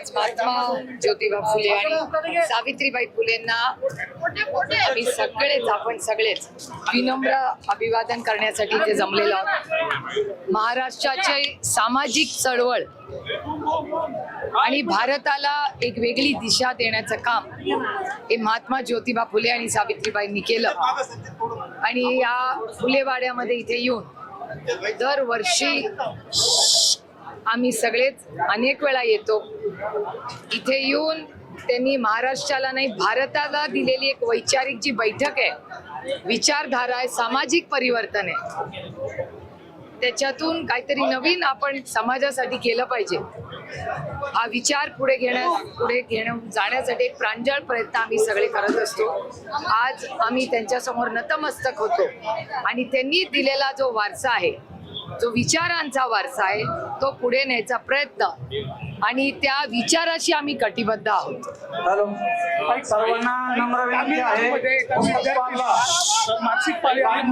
आज महात्मा ज्योतिबा फुले आणि सावित्रीबाई फुलेंना आम्ही सगळेच आपण सगळेच विनम्र अभिवादन करण्यासाठी इथे जमलेलो आहोत. महाराष्ट्राची सामाजिक चळवळ आणि भारताला एक वेगळी दिशा देण्याचं काम हे महात्मा ज्योतिबा फुले आणि सावित्रीबाईंनी केलं. आणि या फुलेवाड्यामध्ये इथे येऊन दरवर्षी आम्ही सगळेच अनेक वेळा येतो. इथे येऊन त्यांनी महाराष्ट्राला नाही भारताला दिलेली एक वैचारिक जी बैठक आहे विचारधारा आहे सामाजिक परिवर्तन आहे त्याच्यातून काहीतरी नवीन आपण समाजासाठी केलं पाहिजे. हा विचार पुढे घेण्या पुढे घेणं जाण्यासाठी एक प्रांजळ प्रयत्न आम्ही सगळे करत असतो. आज आम्ही त्यांच्यासमोर नतमस्तक होतो आणि त्यांनी दिलेला जो वारसा आहे जो विचारांचा वारसा आहे तो पुढे न्यायचा प्रयत्न. आणि त्या विचाराशी आम्ही कटिबद्ध आहोत. हॅलो. सर्वांना नम्र विनंती आहे. मासिक पाळी आणि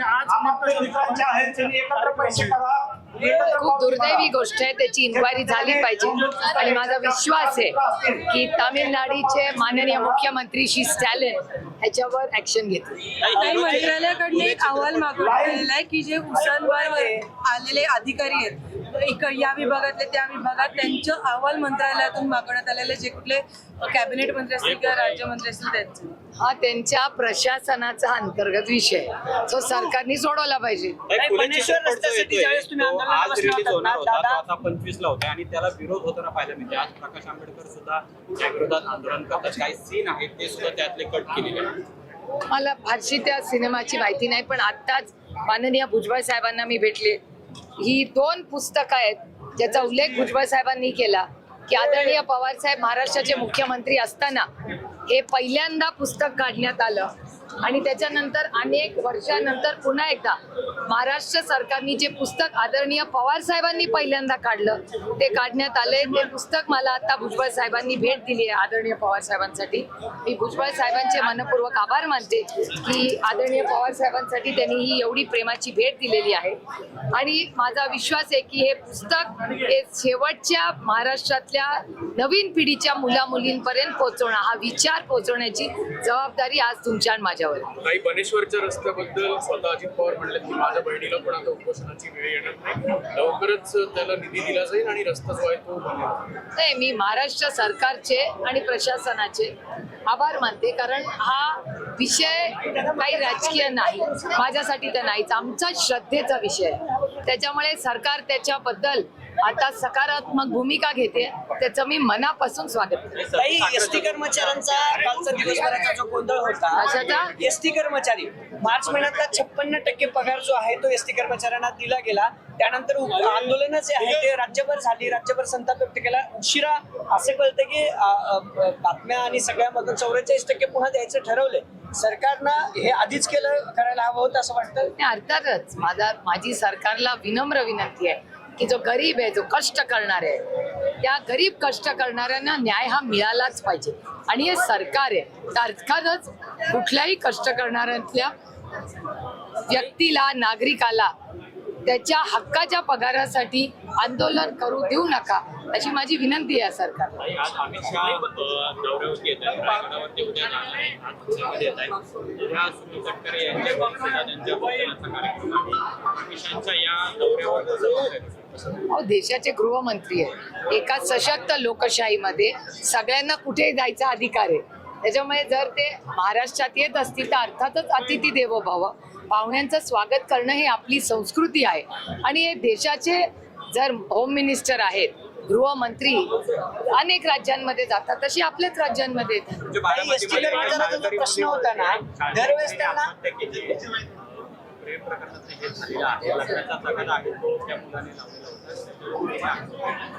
आज आहेत. एकत्र पैसे करा. खूप दुर्दैवी गोष्ट आहे त्याची इन्क्वायरी झाली पाहिजे. आणि माझा विश्वास आहे की तामिळनाडूचे माननीय मुख्यमंत्री श्री स्टॅलिन ह्याच्यावर ऍक्शन घेतील. काही मंत्रालयाकडनं एक अहवाल मागवण्यात आलेला आहे की जे उचलवर आलेले अधिकारी आहेत या विभागातले त्या विभागात त्यांचं अहवाल मंत्रालयातून मागवण्यात आलेले जे कुठले कॅबिनेट मंत्री असतील किंवा राज्यमंत्री असतील त्यांचे. हा त्यांच्या प्रशासनाचा अंतर्गत विषय. आहे. तो सरकारने सोडवला पाहिजे. नाही, बनेश्वर रस्त्यासाठी ज्यावेळेस तुम्ही तो आंदोलनाला आज बसला रिलीज होतात होणार ना, होता. तो दादा- आता पंचवीस ला होता आणि त्याला विरोध होताना पाहायला मिळते आज प्रकाश आंबेडकर सुद्धा त्या विरोधात आंदोलन करतात. काही सीन आहेत ते सुद्धा त्यातले कट केलेले आहेत. मला फारशी त्या सिनेमाची माहिती नाही पण आत्ताच माननीय भुजबळ साहेबांना मी भेटले. ही दोन पुस्तकं आहेत ज्याचा उल्लेख भुजबळ साहेबांनी केला. की आदरणीय पवार साहेब महाराष्ट्राचे मुख्यमंत्री असताना हे पहिल्यांदा पुस्तक काढण्यात आलं. आणि त्याच्यानंतर अनेक वर्षानंतर पुन्हा एकदा महाराष्ट्र सरकारने जे पुस्तक आदरणीय पवार साहेबांनी पहिल्यांदा काढलं ते काढण्यात आले ते पुस्तक मला आता भुजबळ साहेबांनी भेट दिली आहे आदरणीय पवार साहेबांसाठी. मी भुजबळ साहेबांचे मनपूर्वक आभार मानते की आदरणीय पवार साहेबांसाठी त्यांनी ही एवढी प्रेमाची भेट दिलेली आहे. आणि माझा विश्वास आहे की हे पुस्तक हे शेवटच्या महाराष्ट्रातल्या नवीन पिढीच्या मुला मुलींपर्यंत पोहोचवणं हा विचार पोहोचवण्याची जबाबदारी आज तुमच्या आणि माझ्यावर आहे. काही बनेश्वरच्या रस्त्याबद्दल स्वतः अजित पवार म्हणले की माझ्या बहिणीला पण आता उपोषणाची वेळ येणार नाही. लवकरच त्याला निधी दिला जाईल आणि रस्ता जो आहे तो नाही मी महाराष्ट्र सरकारचे आणि प्रशासनाचे आभार मानते कारण हा विषय काही राजकीय नाही. माझ्यासाठी तर नाहीच आमचा श्रद्धेचा विषय त्याच्यामुळे सरकार त्याच्याबद्दल आता सकारात्मक भूमिका घेते. त्याचं मी मनापासून स्वागत करते. काही एस टी कर्मचाऱ्यांचा कालचा दिवसभराचा जो गोंधळ होता कशाचा? एस टी कर्मचारी मार्च महिन्यातला छप्पन्न टक्के पगार जो आहे तो एस टी कर्मचाऱ्यांना दिला गेला. त्यानंतर उ- आंदोलनं जे आहे ते राज्यभर झाली. राज्यभर संताप व्यक्त केला. उशिरा असं कळतं की अ, अ, ब- बातम्या आणि सगळ्यामधून चौवेचाळीस टक्के पुन्हा द्यायचं ठरवलंय. सरकारनं हे आधीच केलं करायला हवं होतं असं वाटतं? आणि अर्थातच. माझा माझी सरकारला विनम्र विनंती आहे. की जो गरीब आहे जो कष्ट करणार आहे त्या गरीब कष्ट करणाऱ्यांना न्याय हा मिळालाच पाहिजे. आणि हे सरकार आहे. तर अर्थातच कुठल्याही कष्ट करणाऱ्यातल्या व्यक्तीला नागरिकाला त्याच्या हक्काच्या पगारासाठी आंदोलन करू देऊ नका अशी माझी विनंती आहे सरकारला. यांच्या या अहो देशाचे गृहमंत्री आहे एका सशक्त लोकशाहीमध्ये सगळ्यांना कुठे जायचा अधिकार आहे? त्याच्यामुळे जर ते महाराष्ट्रात येत असतील तर अर्थातच अतिथी देवो भव. पाहुण्यांचं स्वागत करणं ही आपली संस्कृती आहे. आणि हे देशाचे जर होम मिनिस्टर आहेत गृहमंत्री अनेक राज्यांमध्ये जातात तशी आपल्याच राज्यांमध्ये येतात. म्हणजे प्रश्न होता ना दरवेळेस त्यांना. प्रेम प्रकरणाचं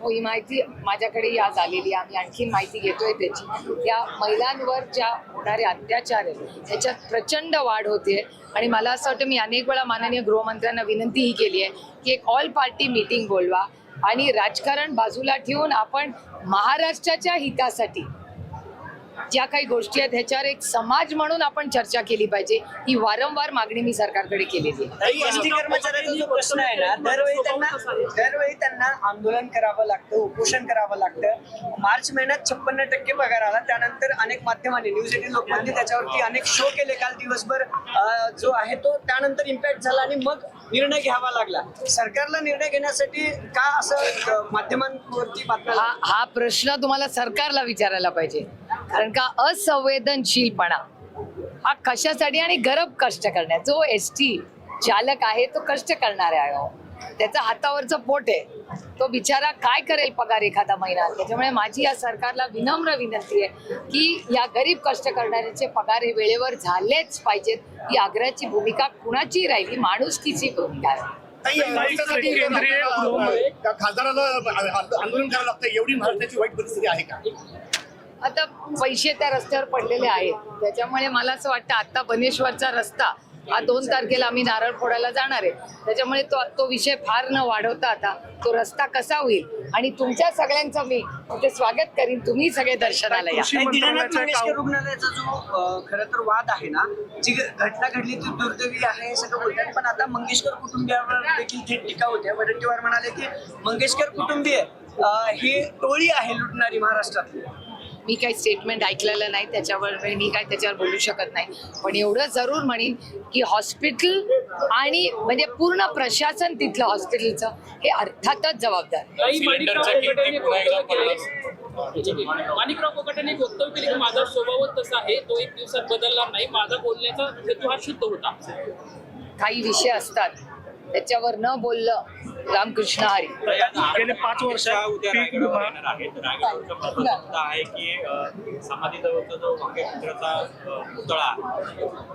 हो ही माहिती माझ्याकडे आज आलेली आहे. आम्ही आणखी माहिती घेतोय त्याची. त्या महिलांवर ज्या होणारे अत्याचार आहेत त्याच्यात प्रचंड वाढ होते आणि मला असं वाटतं मी अनेक वेळा माननीय गृहमंत्र्यांना विनंतीही केली आहे की एक ऑल पार्टी मीटिंग बोलवा. आणि राजकारण बाजूला ठेवून आपण महाराष्ट्राच्या हितासाठी ज्या काही गोष्टी आहेत ह्याच्यावर एक समाज म्हणून आपण चर्चा केली पाहिजे. ही वारंवार मागणी मी सरकारकडे केलेली आहे. कर्मचाऱ्यांचा जो प्रश्न आहे ना दरवेळी त्यांना दरवेळी त्यांना आंदोलन करावं लागतं उपोषण करावं लागतं. मार्च महिन्यात छप्पन्न टक्के पगार आला त्यानंतर अनेक माध्यमांनी न्यूज एटीन लोकमतने त्याच्यावरती अनेक शो केले. काल दिवसभर अं, जो आहे तो त्यानंतर इम्पॅक्ट झाला आणि मग निर्णय घ्यावा लागला. सरकारला निर्णय घेण्यासाठी का असं अं, माध्यमांवरती बातम्या हा हा प्रश्न तुम्हाला सरकारला विचारायला पाहिजे. कारण का असंवेदनशीलपणा हा कशासाठी आणि गरब कष्ट करण्यात. जो एस टी चालक आहे तो कष्ट करणारा आहे हो. त्याचा हातावरचं पोट आहे. तो बिचारा काय करेल पगार एखादा महिना? त्याच्यामुळे माझी या सरकारला विनम्र विनंती आहे की या गरीब कष्ट करणाऱ्याचे पगार हे वेळेवर झालेच पाहिजेत. ही आग्रहाची भूमिका कुणाची राहिली? माणुसकीची भूमिका आहे. खासदाराला आंदोलन करावं लागतं एवढी महाराष्ट्राची वाईट परिस्थिती आहे का? आता पैसे त्या रस्त्यावर पडलेले आहेत. त्याच्यामुळे मला असं वाटतं आता बनेश्वरचा रस्ता हा दोन तारखेला आम्ही नारळ फोडायला जाणार आहे. त्याच्यामुळे तो तो विषय फार न वाढवता आता तो रस्ता कसा होईल? आणि तुमच्या सगळ्यांचं मी तिथे स्वागत करीन. तुम्ही सगळे दर्शनाला या. कृषी मंगेशकर रुग्णालयाचा जो खरं तर वाद आहे ना जी घटना घडली ती दुर्दैवी आहे हे सगळं बोलतात. पण आता मंगेशकर कुटुंबियावर देखील थेट टीका होते. वडेट्टीवार म्हणाले की मंगेशकर कुटुंबीय अ, ही टोळी आहे लुटणारी महाराष्ट्रातली. मी काही स्टेटमेंट ऐकलेलं नाही त्याच्यावर मी काय त्याच्यावर बोलू शकत नाही. पण एवढं जरूर म्हणेन की हॉस्पिटल आणि म्हणजे पूर्ण प्रशासन तिथलं हॉस्पिटलचं हे अर्थातच जबाबदार. माणिकराव वक्तव्य केले की माझा स्वभावच तसा आहे तो एक दिवसात बदलणार नाही माझा बोलण्याचा हेतू हा शुद्ध होता. काही विषय असतात त्याच्यावर न बोललं रामकृष्ण हरी. गेले पाच वर्ष पीक विमा आहे. की समाधी जवळचा जो पुतळा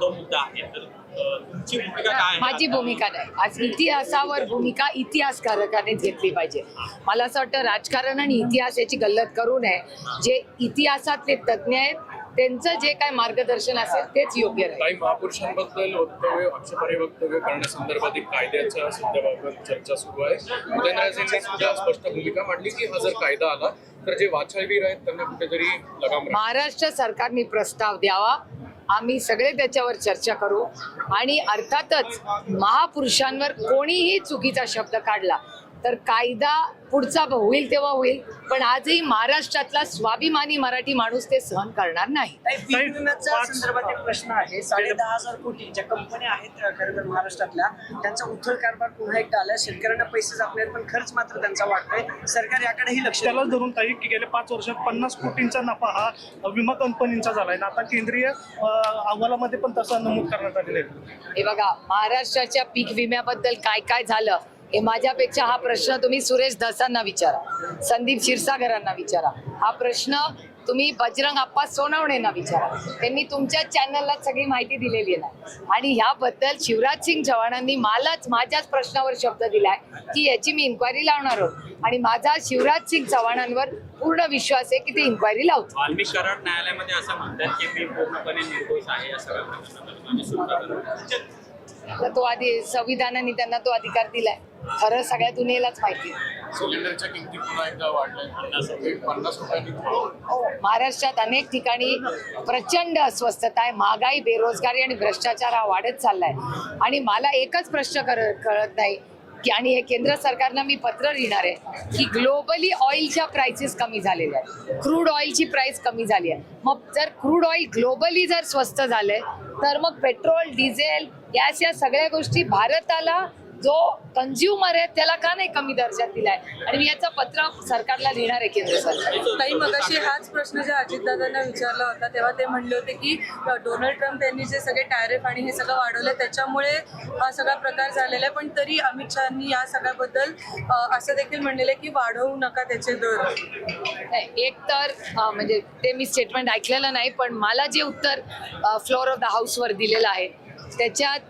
तो मुद्दा आहे. तर अ, तुमची भूमिका काय आहे? माझी भूमिका नाही. आज इतिहासावर भूमिका इतिहासकारकानेच घेतली पाहिजे. मला असं वाटतं राजकारण आणि इतिहास याची गल्लत करू नये. जे इतिहासातले तज्ज्ञ आहेत त्यांचं जे काय मार्गदर्शन असेल तेच योग्य राहील. काही महापुरुषांबद्दल वक्तव्य आक्षेपार्ह वक्तव्य करण्यासंदर्भात एक कायद्याच्या सध्याबाबत चर्चा सुरू आहे. उदयनराजेंनी सुद्धा स्पष्ट भूमिका मांडली की हा जर कायदा आला तर जे वाचाळवीर आहेत त्यांना कुठेतरी लगाम. महाराष्ट्र सरकारने प्रस्ताव द्यावा. आम्ही सगळे त्याच्यावर चर्चा करू. आणि अर्थातच महापुरुषांवर कोणीही चुकीचा शब्द काढला तर कायदा पुढचा होईल तेव्हा होईल. पण आजही महाराष्ट्रातला स्वाभिमानी मराठी माणूस ते सहन करणार नाही. संदर्भात एक प्रश्न आहे. साडे दहा हजार कोटी ज्या कंपन्या आहेत खरं तर महाराष्ट्रातल्या त्यांचा उथळ कारभार पुन्हा एकदा आला शेतकऱ्यांना पैसे जात नाहीत पण खर्च मात्र त्यांचा वाटतोय सरकार याकडेही लक्ष त्याला. धरून काही की गेल्या पाच वर्षात पन्नास कोटींचा नफा हा विमा कंपनींचा झालाय. आता केंद्रीय अहवालामध्ये पण तसा नमूद करण्यात आलेला आहे. हे बघा महाराष्ट्राच्या पीक विम्याबद्दल काय काय झालं? हे माझ्यापेक्षा हा प्रश्न तुम्ही सुरेश धसांना विचारा संदीप क्षीरसागरांना विचारा. हा प्रश्न तुम्ही बजरंग आप्पा सोनवणेंना विचारा. त्यांनी तुमच्या चॅनलला सगळी माहिती दिलेली आहे आणि ह्याबद्दल शिवराज सिंग चव्हाणांनी मलाच माझ्याच प्रश्नावर शब्द दिलाय की याची मी इन्क्वायरी लावणार आहोत. आणि माझा शिवराज सिंग चव्हाणांवर पूर्ण विश्वास आहे की ते इन्क्वायरी लावतो वाल्मिक कराड न्यायालयामध्ये असं म्हणतात की मी पूर्णपणे निर्दोष आहे या सगळ्या तर तो आधी संविधानाने त्यांना तो अधिकार दिलाय. खरं सगळ्या दुनियेलाच माहिती आहे. सिलेंडरच्या किमती पुन्हा एकदा वाढल्या पन्नास रुपये पन्नास रुपयांनी हो, महाराष्ट्रात अनेक ठिकाणी प्रचंड अस्वस्थता आहे. महागाई बेरोजगारी आणि भ्रष्टाचार हा वाढत चाललाय. आणि मला एकच प्रश्न कळत नाही की आणि हे केंद्र सरकारनं मी पत्र लिहिणार आहे की ग्लोबली ऑइलच्या प्राइसेस कमी झालेल्या आहेत. क्रूड ऑइलची प्राइस कमी झाली आहे. मग जर क्रूड ऑइल ग्लोबली जर स्वस्त झालंय तर मग पेट्रोल डिझेल गॅस या सगळ्या गोष्टी भारताला जो कन्झ्युमर आहे त्याला का नाही कमी दर्जात दिलाय? आणि मी याचं पत्र सरकारला लिहिणार आहे केंद्र सरकार ताई मगाशी हाच प्रश्न ज्या अजितदादांना विचारला होता तेव्हा ते म्हणले होते की डोनाल्ड ट्रम्प यांनी जे सगळे टॅरिफ आणि हे सगळं वाढवलं त्याच्यामुळे हा सगळा प्रकार झालेला आहे. पण तरी अमित शहानी या सगळ्याबद्दल असं देखील म्हणलेलं आहे की वाढवू नका त्याचे दर. एक तर म्हणजे ते मी स्टेटमेंट ऐकलेलं नाही पण मला जे उत्तर फ्लोअर ऑफ द हाऊसवर दिलेलं आहे त्याच्यात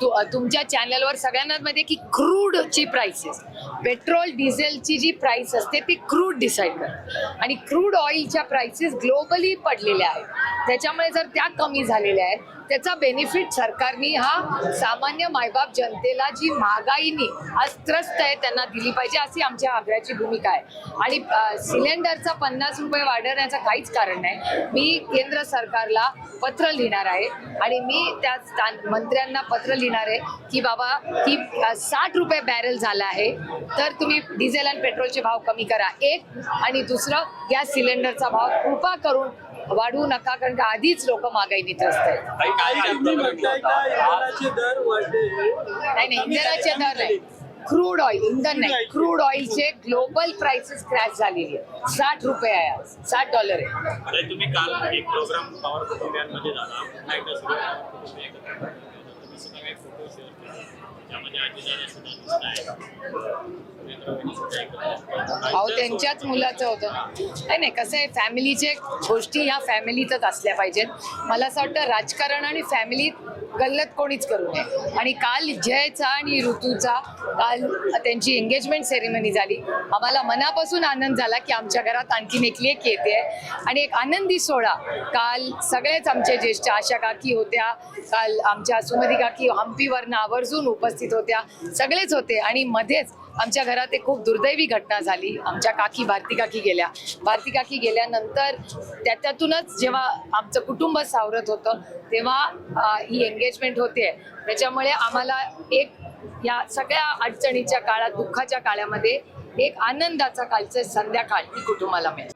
तु- तुमच्या चॅनलवर सगळ्यांना मध्ये की क्रूडची प्राइसेस पेट्रोल डिझेलची जी प्राइस असते ती क्रूड डिसाईड करते. आणि क्रूड ऑइलच्या प्राइसेस ग्लोबली पडलेल्या आहेत. त्याच्यामुळे जर त्या कमी झालेल्या आहेत त्याचा बेनिफिट सरकारनी हा सामान्य मायबाप जनतेला जी महागाईनी आज त्रस्त आहे त्यांना दिली पाहिजे अशी आमच्या आग्र्याची भूमिका आहे. आणि सिलेंडरचा पन्नास रुपये वाढवण्याचं काहीच कारण नाही. मी केंद्र सरकारला पत्र लिहिणार आहे आणि मी त्या स्थान मंत्र्यांना पत्र लिहिणार आहे की बाबा की साठ रुपये बॅरल झाला आहे तर तुम्ही डिझेल आणि पेट्रोलचे भाव कमी करा. एक आणि दुसरं गॅस सिलेंडरचा भाव कृपा करून वाढवू नका कारण का आधीच लोक महागाईने त्रस्त आहेत नाही नाही इंधनाचे दर नाही क्रूड ऑइल इंधन नाही. क्रूड ऑइलचे ग्लोबल प्राइसेस क्रॅश झालेली आहे. साठ रुपये आहे आज. साठ डॉलर आहे. अरे तुम्ही काल एक प्रोग्राम पॉवर कुटुंबियांमध्ये झाला. पुन्हा एकदा सुरू आहे. कुटुंबीय एकत्र आले होते. तुम्ही सुद्धा काही फोटो शेअर केले. त्यामध्ये आजीदादा सुद्धा दिसत अहो त्यांच्याच मुलाचं होतं. नाही नाही कसं आहे फॅमिलीचे गोष्टी ह्या फॅमिलीतच असल्या पाहिजेत. मला असं वाटतं राजकारण आणि फॅमिलीत गल्लत कोणीच करू नये. आणि काल जयचा आणि ऋतूचा काल त्यांची एंगेजमेंट सेरेमनी झाली. आम्हाला मनापासून आनंद झाला की आमच्या घरात आणखीन एक लेख येते. आणि एक आनंदी सोहळा. काल सगळेच आमचे ज्येष्ठ आशा काकी होत्या. काल आमच्या सुमती काकी हम्पीवरनं आवर्जून उपस्थित होत्या. सगळेच होते. आणि मध्येच आमच्या घरात एक खूप दुर्दैवी घटना झाली. आमच्या काकी भारती काकी गेल्या. भारती काकी गेल्यानंतर त्याच्यातूनच जेव्हा आमचं कुटुंब सावरत होतं तेव्हा ही एंगेजमेंट होते त्याच्यामुळे आम्हाला एक या सगळ्या अडचणीच्या काळात दुःखाच्या काळामध्ये एक आनंदाचा कालचं संध्याकाळ ही कुटुंबाला मिळते